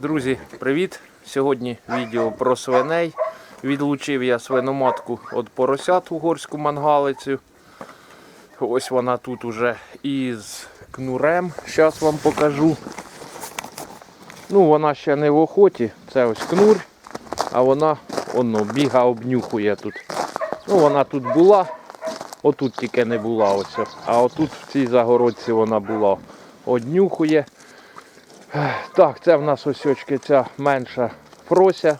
Друзі, привіт! Сьогодні відео про свиней. Відлучив я свиноматку від поросят угорську мангалицю. Ось вона тут уже із кнурем. Зараз вам покажу. Ну, вона ще не в охоті. Це ось кнур, а вона воно, біга обнюхує тут. Ну, вона тут була, отут тільки не була ось. А отут в цій загородці вона була. Однюхує. Так, це в нас ось ця менша Фрося.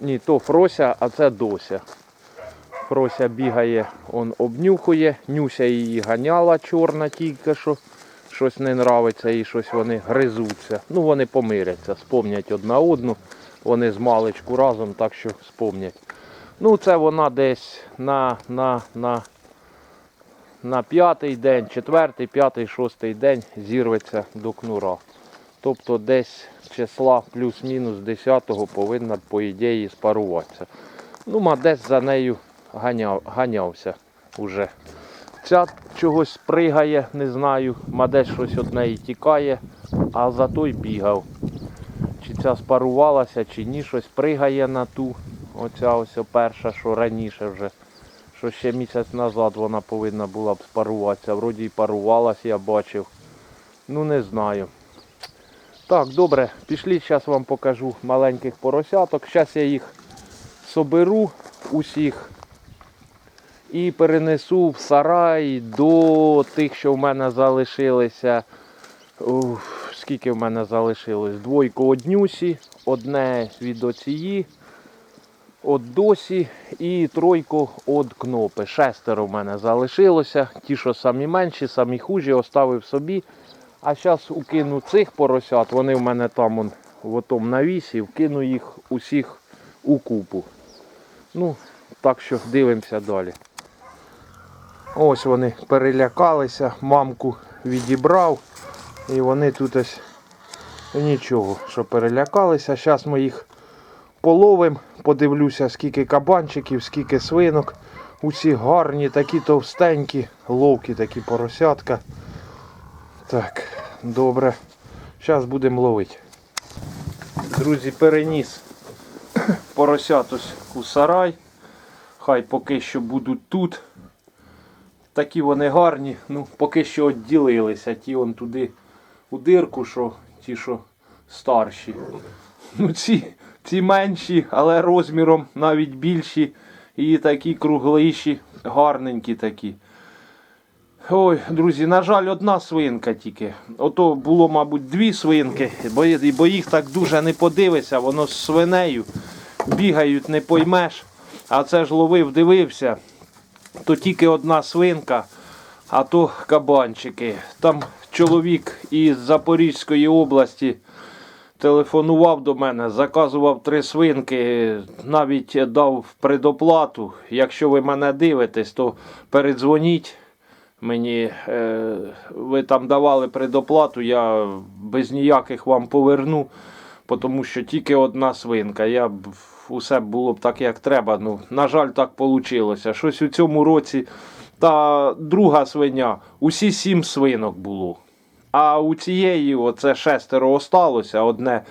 Ні, то Фрося, а це Дося. Фрося бігає, он обнюхує. Нюся її ганяла чорна тільки що. Щось не нравиться і щось вони гризуться. Ну вони помиряться, спомнять одна одну. Вони з маличку разом, так що спомнять. Ну, це вона десь на, на, на, на п'ятий день, четвертий, п'ятий, шостий день зірветься до кнура. Тобто десь числа плюс-мінус 10-го повинна, по ідеї, спаруватися. Ну, ма десь за нею ганяв, ганявся уже. Ця чогось пригає, не знаю, ма десь щось від неї тікає, а за той бігав. Чи ця спарувалася, чи ні, щось пригає на ту. Оця ось перша, що раніше вже. Що ще місяць назад вона повинна була б спаруватися. Вроді і парувалась, я бачив. Ну не знаю. Так, добре, пішли, зараз вам покажу маленьких поросяток. Зараз я їх соберу усіх і перенесу в сарай до тих, що в мене залишилися. Ух, скільки в мене залишилось? Двойку однюсі, одне від оцієї, от досі і тройку від кнопи. Шестеро в мене залишилося. Ті, що самі менші, самі хужі, оставив собі. А зараз укину цих поросят, вони в мене там он, в отому навісі, вкину їх усіх у купу. Ну, так що дивимося далі. Ось вони перелякалися, мамку відібрав. І вони тут ось нічого, що перелякалися. Зараз ми їх половимо, подивлюся, скільки кабанчиків, скільки свинок. Усі гарні, такі товстенькі, ловкі такі поросятка. Так, добре. Зараз будемо ловити. Друзі, переніс поросят ось у сарай. Хай поки що будуть тут. Такі вони гарні, ну поки що відділилися. Ті он туди у дирку, що ті, що старші. Ну ці, ці менші, але розміром навіть більші. І такі кругліші, гарненькі такі. Ой, друзі, на жаль, одна свинка тільки. Ото було, мабуть, дві свинки, бо, їх так дуже не подивишся, воно з свинею бігають, не поймеш. А це ж ловив, дивився, то тільки одна свинка, а то кабанчики. Там чоловік із Запорізької області телефонував до мене, заказував три свинки, навіть дав предоплату. Якщо ви мене дивитесь, то передзвоніть мені. Е, ви там давали предоплату, я без ніяких вам поверну, тому що тільки одна свинка. Я б усе було б так, як треба. Ну, на жаль, так вийшло. Щось у цьому році та друга свиня, усі сім свинок було. А у цієї оце шестеро осталося, одне,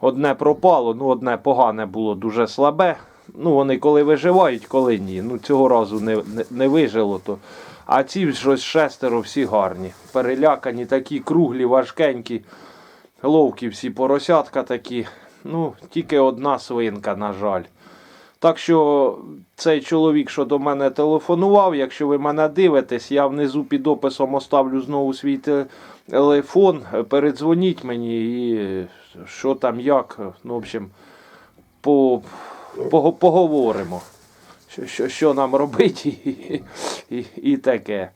одне пропало, ну одне погане було, дуже слабе. Ну, вони коли виживають, коли ні. Ну, цього разу не, не, не вижило. То. А ці щось шестеро всі гарні. Перелякані, такі круглі, важкенькі, ловкі всі поросятка такі. Ну, тільки одна свинка, на жаль. Так що цей чоловік, що до мене телефонував, якщо ви мене дивитесь, я внизу під описом оставлю знову свій телефон. Передзвоніть мені і що там, як. Ну, в общем, по, по, поговоримо, що, що, що нам робити і, і, і таке.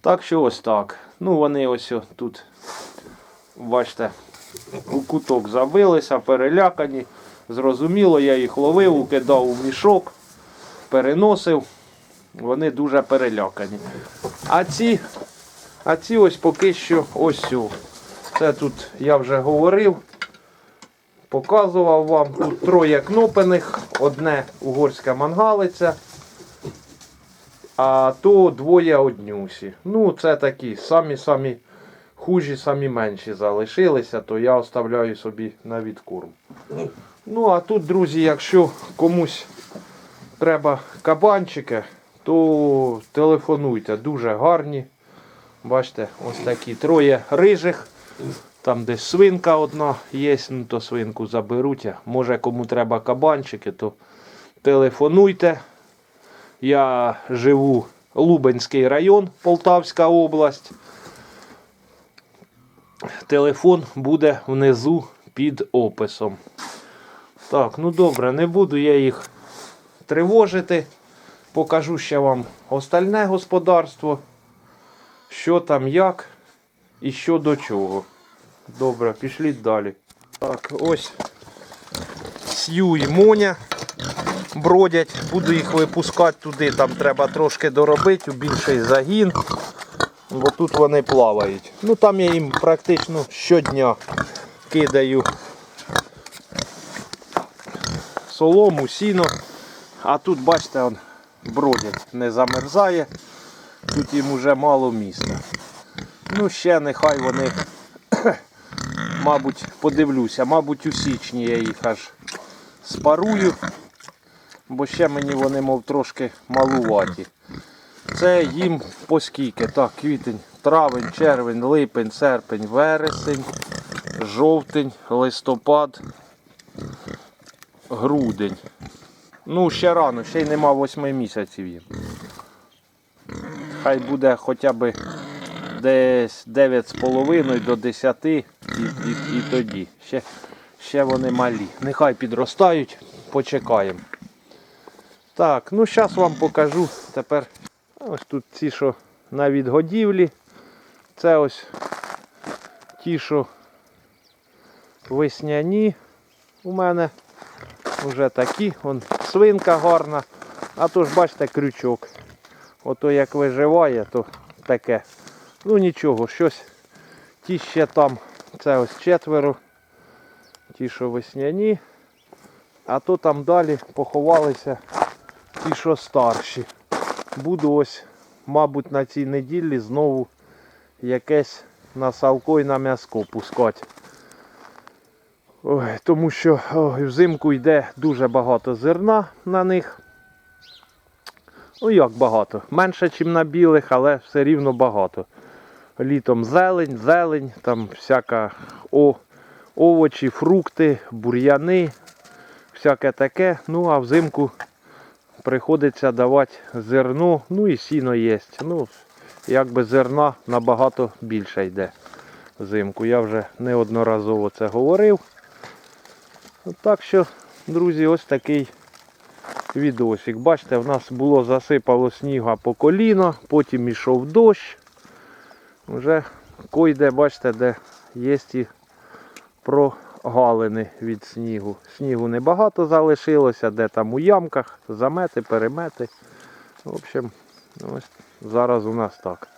Так що ось так. Ну, вони ось тут, бачите, у куток забилися, перелякані. Зрозуміло, я їх ловив, укидав у мішок, переносив. Вони дуже перелякані. А ці, а ці ось поки що ось. Це тут я вже говорив, показував вам. Тут троє кнопених, одне угорська мангалиця, а то двоє однюсі. Ну, це такі самі-самі хужі самі менші залишилися, то я оставляю собі на відкорм. Ну а тут, друзі, якщо комусь треба кабанчики, то телефонуйте, дуже гарні. Бачите, ось такі троє рижих. Там десь свинка одна є, ну то свинку заберуть. Може кому треба кабанчики, то телефонуйте. Я живу Лубенський район, Полтавська область. Телефон буде внизу під описом. Так, ну добре, не буду я їх тривожити. Покажу ще вам остальне господарство. Що там, як і що до чого. Добре, пішліть далі. Так, ось Сью і Моня бродять. Буду їх випускати туди. Там треба трошки доробити у більший загін. Бо тут вони плавають. Ну там я їм практично щодня кидаю солому, сіно. А тут, бачите, он бродять, не замерзає. Тут їм уже мало місця. Ну, ще нехай вони, мабуть, подивлюся, мабуть, у січні я їх аж спарую, бо ще мені вони, мов трошки малуваті. Це їм по скільки? Так, квітень, травень, червень, липень, серпень, вересень, жовтень, листопад, грудень. Ну, ще рано, ще й нема 8 місяців їм. Хай буде хоча б десь 9,5 до 10 і, і, і тоді. Ще, ще вони малі. Нехай підростають, почекаємо. Так, ну зараз вам покажу тепер. Ось тут ці, що на відгодівлі. Це ось ті, що весняні у мене вже такі. Вон свинка гарна. А то ж бачите крючок. Ото як виживає, то таке. Ну нічого, щось. Ті ще там, це ось четверо. Ті, що весняні. А то там далі поховалися ті, що старші. Буду ось, мабуть, на цій неділі знову якесь на салко і на м'яско пускати. Ой, тому що ой, взимку йде дуже багато зерна на них. Ну як багато? Менше, ніж на білих, але все рівно багато. Літом зелень, зелень, там всяка о, овочі, фрукти, бур'яни, всяке таке. Ну а взимку приходиться давати зерно, ну і сіно є. Ну, якби зерна набагато більше йде взимку. Я вже неодноразово це говорив. Так що, друзі, ось такий відосик. Бачите, в нас було засипало снігу по коліно, потім ішов дощ. Вже койде, бачите, де є і прогалини від снігу. Снігу небагато залишилося, де там у ямках, замети, перемети. В общем, ось зараз у нас так.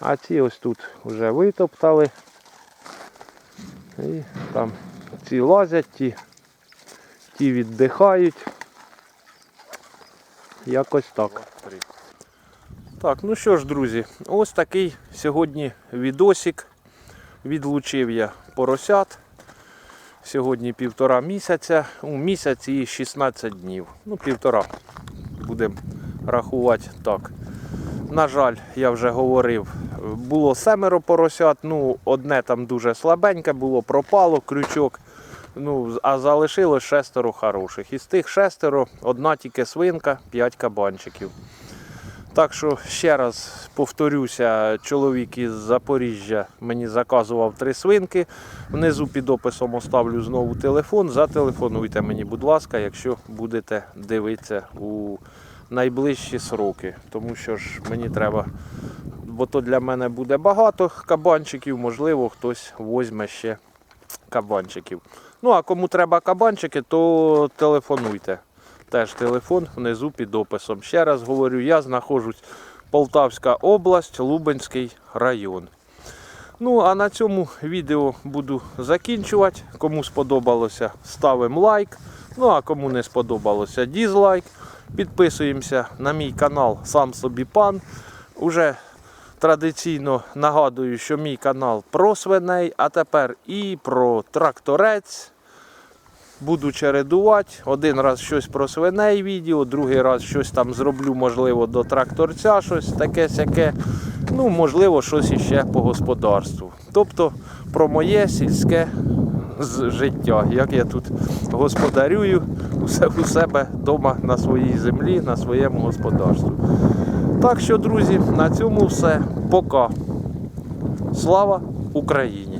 А ці ось тут вже витоптали. І там ці лазять, ті, ті віддихають. Якось так. Так, ну що ж, друзі, ось такий сьогодні відосик. Відлучив я поросят. Сьогодні півтора місяця. У місяці і 16 днів. Ну, півтора. Будемо рахувати так. На жаль, я вже говорив, було семеро поросят, ну, одне там дуже слабеньке було, пропало крючок. Ну, а залишилось шестеро хороших. Із тих шестеро одна тільки свинка, п'ять кабанчиків. Так що ще раз повторюся, чоловік із Запоріжжя мені заказував три свинки. Внизу під описом оставлю знову телефон. Зателефонуйте мені, будь ласка, якщо будете дивитися у найближчі сроки. Тому що ж мені треба, бо то для мене буде багато кабанчиків, можливо, хтось возьме ще кабанчиків. Ну а кому треба кабанчики, то телефонуйте. Теж телефон внизу під описом. Ще раз говорю, я знаходжусь Полтавська область, Лубенський район. Ну, а на цьому відео буду закінчувати. Кому сподобалося, ставимо лайк. Ну а кому не сподобалося, дізлайк. Підписуємося на мій канал Сам собі пан. Уже Традиційно нагадую, що мій канал про свиней, а тепер і про тракторець. Буду чередувати. Один раз щось про свиней відео, другий раз щось там зроблю, можливо, до тракторця, щось таке сяке. Ну, можливо, щось іще по господарству. Тобто про моє сільське життя, як я тут господарюю усе у себе вдома на своїй землі, на своєму господарстві. Так що, друзі, на цьому все. Пока. Слава Україні!